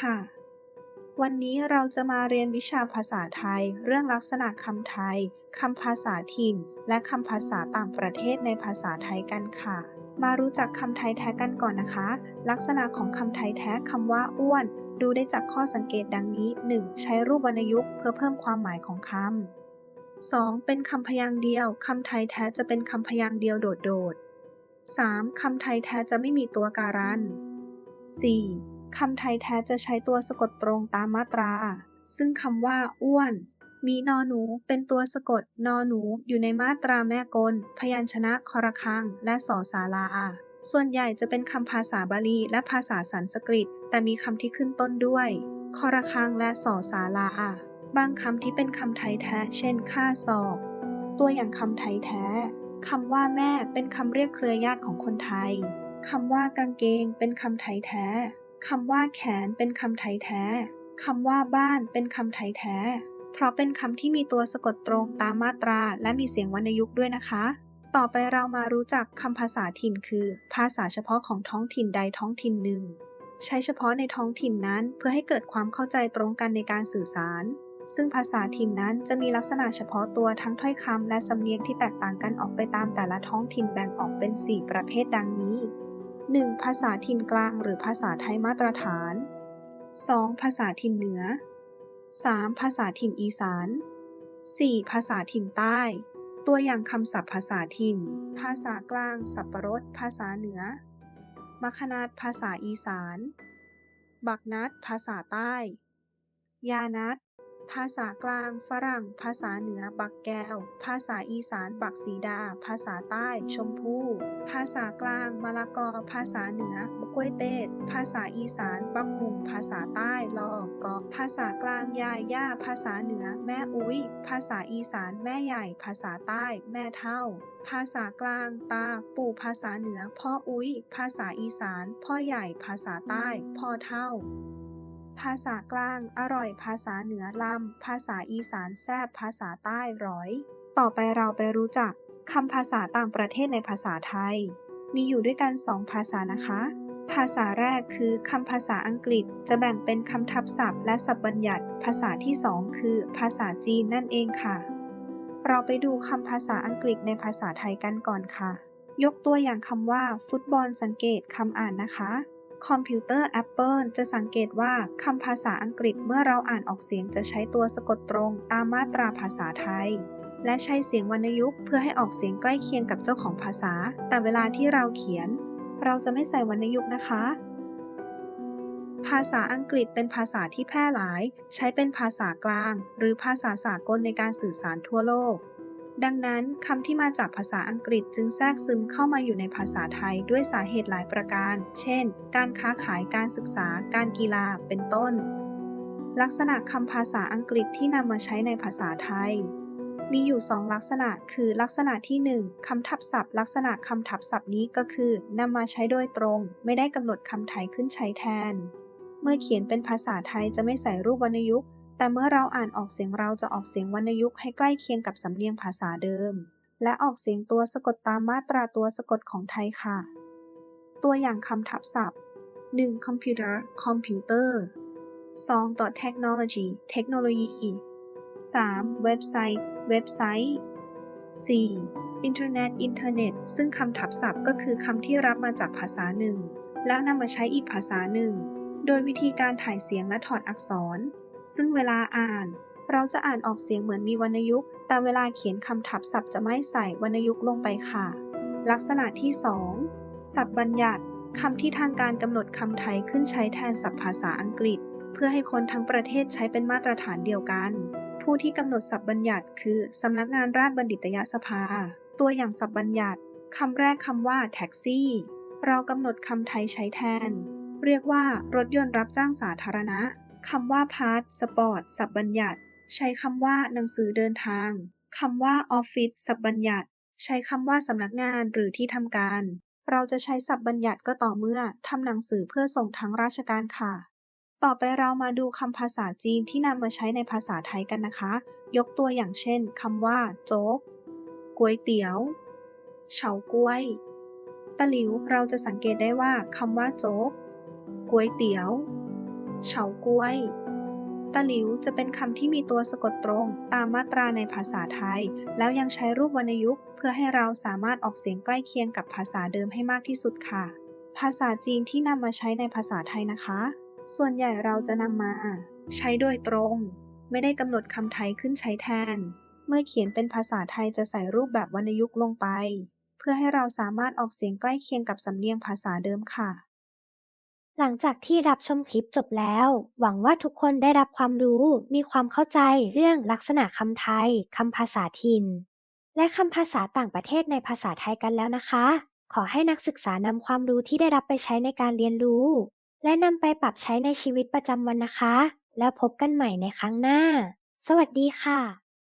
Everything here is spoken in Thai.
ค่ะ วันนี้เราจะมาเรียนวิชาภาษาไทย เรื่องลักษณะคำไทยคำภาษาถิ่น และคำภาษาต่างประเทศในภาษาไทยกันค่ะ มารู้จักคำไทยแท้กันก่อนนะคะ ลักษณะของคำไทยแท้คำว่าอ้วน ดูได้จากข้อสังเกตดังนี้ 1. ใช้รูปวรรณยุกต์เพื่อเพิ่มความหมายของคำ 2. เป็นคำพยางค์เดียว คำไทยแท้จะเป็นคำพยางค์เดียวโดดๆ 3. คำไทยแท้จะไม่มีตัวการัน 4. คำไทยแท้จะใช้ตัวสะกดตรงตามมาตรา ซึ่งคำว่า อ้วน มีนอหนู เป็นตัวสะกด นอหนู อยู่ในมาตราแม่กล พยัญชนะคอระคัง และสอสาราส่วนใหญ่จะเป็นคำภาษาบาลีและภาษาสันสกฤต แต่มีคำที่ขึ้นต้นด้วยคอระคังและสอสาราบางคำที่เป็นคำไทยแท้ เช่นค่าศอกตัวอย่างคำไทยแท้คำว่าแม่เป็นคำเรียกเครือญาติของคนไทย คำว่ากางเกงเป็นคำไทยแท้ คำว่าแขนเป็นคำไทยแท้ คำว่าบ้านเป็นคำไทยแท้ เพราะเป็นคำที่มีตัวสะกดตรงตามมาตรา และมีเสียงวรรณยุกต์ด้วยนะคะ ต่อไปเรามารู้จักคำภาษาถิ่นคือ ภาษาเฉพาะของท้องถิ่นใดท้องถิ่นหนึ่ง ใช้เฉพาะในท้องถิ่นนั้นเพื่อให้เกิดความเข้าใจตรงกันในการสื่อสาร ซึ่งภาษาถิ่นนั้นจะมีลักษณะเฉพาะตัวทั้งถ้อยคำและสำเนียงที่แตกต่างกันออกไปตามแต่ละท้องถิ่นแบ่งออกเป็น 4 ประเภทดังนี้ 1. ภาษาถิ่นกลางหรือภาษาไทยมาตรฐาน 2. ภาษาถิ่นเหนือ 3. ภาษาถิ่นอีสาน 4. ภาษาถิ่นใต้ ตัวอย่างคำศัพท์ภาษาถิ่น ภาษากลาง สับปะรด ภาษาเหนือ มัคนาดภาษาอีสาน บักนัด ภาษาใต้ ยานัด ภาษากลาง ฝรั่ง ภาษาเหนือบักแก้ว ภาษาอีสานบักสีดา ภาษาใต้ ชมพู่ ภาษากลาง มะละกอ ภาษาเหนือบกล้วยเตสภาษาอีสานบักหุงภาษาใต้ ลอกกอภาษากลาง ยายย่า ภาษาเหนือ แม่อุ้ย ภาษาอีสาน แม่ใหญ่ ภาษาใต้ แม่เท่า ภาษากลาง ตา ปู่ ภาษาเหนือ พ่ออุ้ย ภาษาอีสาน พ่อใหญ่ ภาษาใต้ พ่อเท่า ภาษากลาง อร่อย ภาษาเหนือลำ ภาษาอีสานแซบภาษาใต้ร้อย ต่อไปเราไปรู้จักคำภาษาต่างประเทศในภาษาไทย มีอยู่ด้วยกัน 2 ภาษานะคะ ภาษาแรกคือคำภาษาอังกฤษ จะแบ่งเป็นคำทับศัพท์ และศัพท์บัญญัติ ภาษาที่ 2 คือ ภาษาจีนนั่นเองค่ะ เราไปดูคำภาษาอังกฤษในภาษาไทยกันก่อนค่ะ ยกตัวอย่างคำว่า ฟุตบอลสังเกตคำอ่านนะคะ คอมพิวเตอร์ Apple จะสังเกตว่าคำภาษาอังกฤษเมื่อเราอ่านออกเสียงจะใช้ตัวสะกดตรงตามมาตราภาษาไทย และใช้เสียงวรรณยุกต์เพื่อให้ออกเสียงใกล้เคียงกับเจ้าของภาษา แต่เวลาที่เราเขียน เราจะไม่ใส่วรรณยุกต์นะคะ ภาษาอังกฤษเป็นภาษาที่แพร่หลาย ใช้เป็นภาษากลาง หรือภาษาสากลในการสื่อสารทั่วโลก ดังนั้นคำที่มาจากภาษาอังกฤษจึงแทรกซึมเข้ามาอยู่ในภาษาไทยด้วยสาเหตุหลายประการ เช่น การค้าขายการศึกษา การกีฬา เป็นต้น ลักษณะคำภาษาอังกฤษที่นำมาใช้ในภาษาไทย มีอยู่ 2 ลักษณะ คือลักษณะที่ 1 คำทับศัพท์ ลักษณะคำทับศัพท์นี้ก็คือนำมาใช้โดยตรง ไม่ได้กำหนดคำไทยขึ้นใช้แทน เมื่อเขียนเป็นภาษาไทยจะไม่ใส่รูปวรรณยุกต์ แต่เมื่อเราอ่านออกเสียงเราจะออกเสียงวรรณยุกต์ให้ใกล้เคียงกับสำเนียงภาษาเดิม และออกเสียงตัวสะกดตามมาตราตัวสะกดของไทยค่ะ ตัวอย่างคำทับศัพท์ 1. computer computer 2. ต่อ technology เทคโนโลยี 3. เว็บไซต์ เว็บไซต์ 4. internet อินเทอร์เน็ต ซึ่งคำทับศัพท์ก็คือคำที่รับมาจากภาษาหนึ่ง แล้วนำมาใช้อีกภาษาหนึ่ง โดยวิธีการถ่ายเสียงและถอดอักษร ซึ่งเวลาอ่าน เราจะอ่านออกเสียงเหมือนมีวรรณยุกต์ แต่เวลาเขียนคำทับศัพท์จะไม่ใส่วรรณยุกต์ลงไปค่ะ ลักษณะที่ 2 ศัพท์บัญญัติคำที่ทางการกำหนดคำไทยขึ้นใช้แทนศัพท์ภาษาอังกฤษ เพื่อให้คนทั้งประเทศใช้เป็นมาตรฐานเดียวกัน ผู้ที่กำหนดศัพท์บัญญัติคือสำนักงานราชบัณฑิตยสภา ตัวอย่างศัพท์บัญญัติคำแรกคำว่าแท็กซี่ เรากำหนดคำไทยใช้แทน เรียกว่ารถยนต์รับจ้างสาธารณะ คำว่าพาร์ทสปอร์ตศัพท์บัญญัติ ใช้คำว่าหนังสือเดินทางคำว่าออฟฟิศศัพท์บัญญัติ ใช้คำว่าสำนักงานหรือที่ทำการ เราจะใช้ศัพท์บัญญัติก็ต่อเมื่อทำหนังสือเพื่อส่งทางราชการค่ะ ต่อไปเรามาดูคำภาษาจีนที่นำมาใช้ในภาษาไทยกันนะคะ ยกตัวอย่างเช่นคำว่า โจ๊กก๋วยเตี๋ยวเฉาก้วยตะหลิวเราจะสังเกตได้ว่าคำว่าโจ๊กก๋วยเตี๋ยว เฉาก๊วย ตะหลิวจะเป็นคำที่มีตัวสะกดตรงตามมาตราในภาษาไทย แล้วยังใช้รูปวรรณยุกต์เพื่อให้เราสามารถออกเสียงใกล้เคียงกับภาษาเดิมให้มากที่สุดค่ะ ภาษาจีนที่นำมาใช้ในภาษาไทยนะคะ ส่วนใหญ่เราจะนำมา ใช้โดยตรง ไม่ได้กำหนดคำไทยขึ้นใช้แทน เมื่อเขียนเป็นภาษาไทยจะใส่รูปแบบวรรณยุกต์ลงไป เพื่อให้เราสามารถออกเสียงใกล้เคียงกับสำเนียงภาษาเดิมค่ะ หลังจากที่รับชมคลิปจบแล้ว หวังว่าทุกคนได้รับความรู้ มีความเข้าใจเรื่องลักษณะคำไทย คำภาษาถิ่น และคำภาษาต่างประเทศในภาษาไทยกันแล้วนะคะ ขอให้นักศึกษานำความรู้ที่ได้รับไปใช้ในการเรียนรู้ และนำไปปรับใช้ในชีวิตประจำวันนะคะ แล้วพบกันใหม่ในครั้งหน้า สวัสดีค่ะ